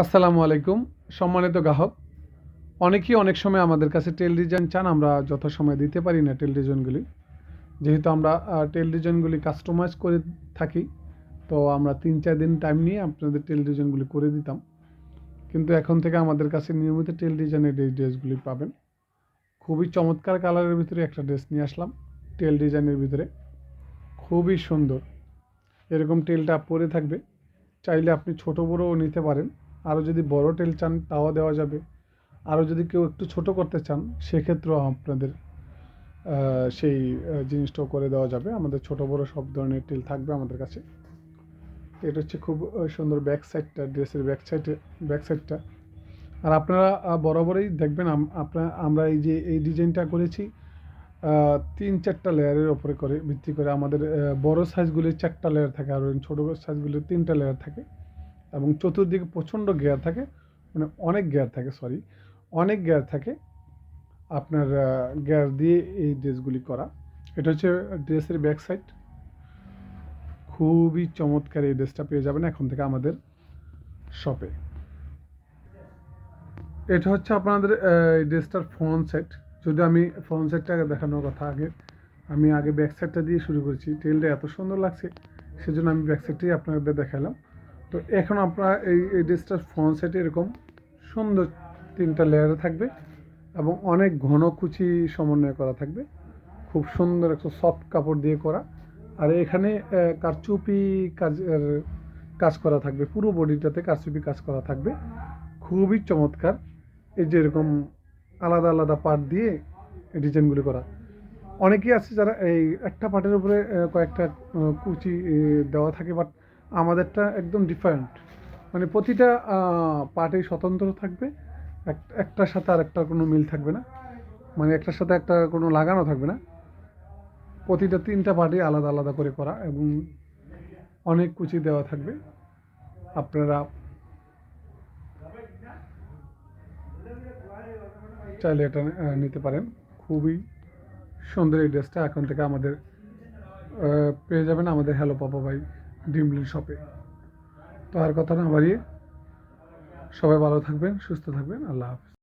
আসসালামু আলাইকুম। সম্মানিত গ্রাহক, অনেকেই অনেক সময় আমাদের কাছে টেল ডিজাইন চান, আমরা যত সময় দিতে পারি না টেল ডিজাইনগুলি। যেহেতু আমরা টেল ডিজাইনগুলি কাস্টমাইজ করে থাকি, তো আমরা তিন চার দিন টাইম নিয়ে আপনাদের টেল ডিজাইনগুলি করে দিতাম। কিন্তু এখন থেকে আমাদের কাছে নিয়মিত টেল ডিজাইনের এই ড্রেসগুলি পাবেন। খুবই চমৎকার কালারের ভিতরে একটা ড্রেস নিয়ে আসলাম, টেল ডিজাইনের ভিতরে। খুবই সুন্দর। এরকম টেলটা পরে থাকবে। চাইলে আপনি ছোট বড়ও নিতে পারেন। আরও যদি বড় টেল চান, তাও দেওয়া যাবে। আরও যদি কেউ একটু ছোট করতে চান, সেক্ষেত্রেও আপনাদের সেই জিনিসটাও করে দেওয়া যাবে। আমাদের ছোট বড় সব ধরনের টেল থাকবে আমাদের কাছে। এটা হচ্ছে খুব সুন্দর ব্যাক সাইডটা ড্রেসের ব্যাক সাইডে ব্যাক সাইডটা আর আপনারা বরাবরই দেখবেন আপনার আমরা এই যে, এই ডিজাইনটা করেছি তিন চারটা লেয়ারের ওপরে করে ভিত্তি করে আমাদের বড় সাইজগুলির চারটা লেয়ার থাকে, আর ছোটো সাইজগুলির তিনটা লেয়ার থাকে। এবং চতুর্দিকে প্রচণ্ড গিয়ার থাকে মানে অনেক গিয়ার থাকে সরি অনেক গিয়ার থাকে আপনার গিয়ার দিয়ে এই ড্রেসগুলি করা। এটা হচ্ছে ড্রেসের ব্যাক সাইড খুবই চমৎকার এই ড্রেসটা পেয়ে যাবেন এখন থেকে আমাদের শপে এটা হচ্ছে আপনাদের এই ড্রেসটার ফ্রন্ট সাইড যদি আমি ফ্রন্ট সাইডটা দেখানোর কথা আগে, আমি আগে ব্যাক সাইডটা দিয়ে শুরু করেছি। টেলটা এত সুন্দর লাগছে, সেজন্য আমি ব্যাক সাইডটাই আপনাদের দেখালাম। তো এখন আপনারা এই এই ড্রেসটার ফ্রন্ট সাইডে এরকম সুন্দর তিনটা লেয়ারে থাকবে এবং অনেক ঘন কুচি সমন্বয় করা থাকবে। খুব সুন্দর একটা সফট কাপড় দিয়ে করা। আর এখানে কারচুপি কাজের কাজ করা থাকবে। পুরো বডিটাতে কারচুপি কাজ করা থাকবে। খুবই চমৎকার। এই যে এরকম আলাদা আলাদা পার্ট দিয়ে ডিজাইনগুলি করা। অনেকেই আছে যারা এই একটা পার্টের উপরে কয়েকটা কুচি দেওয়া থাকে বাট আমাদেরটা একদম ডিফারেন্ট মানে প্রতিটা পার্টি স্বতন্ত্র থাকবে, এক- একটার সাথে আর একটা কোনো মিল থাকবে না। মানে একটার সাথে একটা কোনো লাগানো থাকবে না। প্রতিটা তিনটা পার্টি আলাদা আলাদা করে করা এবং অনেক কুচি দেওয়া থাকবে। আপনারা চাইলে এটা নিতে পারেন। খুবই সুন্দর এই ড্রেসটা এখন থেকে আমাদের পেয়ে যাবেন আমাদের হ্যালো পাপা ভাই। ড্রিমলিন শপে তো আর কথা না বাড়িয়ে সবাই ভালো থাকবেন সুস্থ থাকবেন আল্লাহ হাফিজ।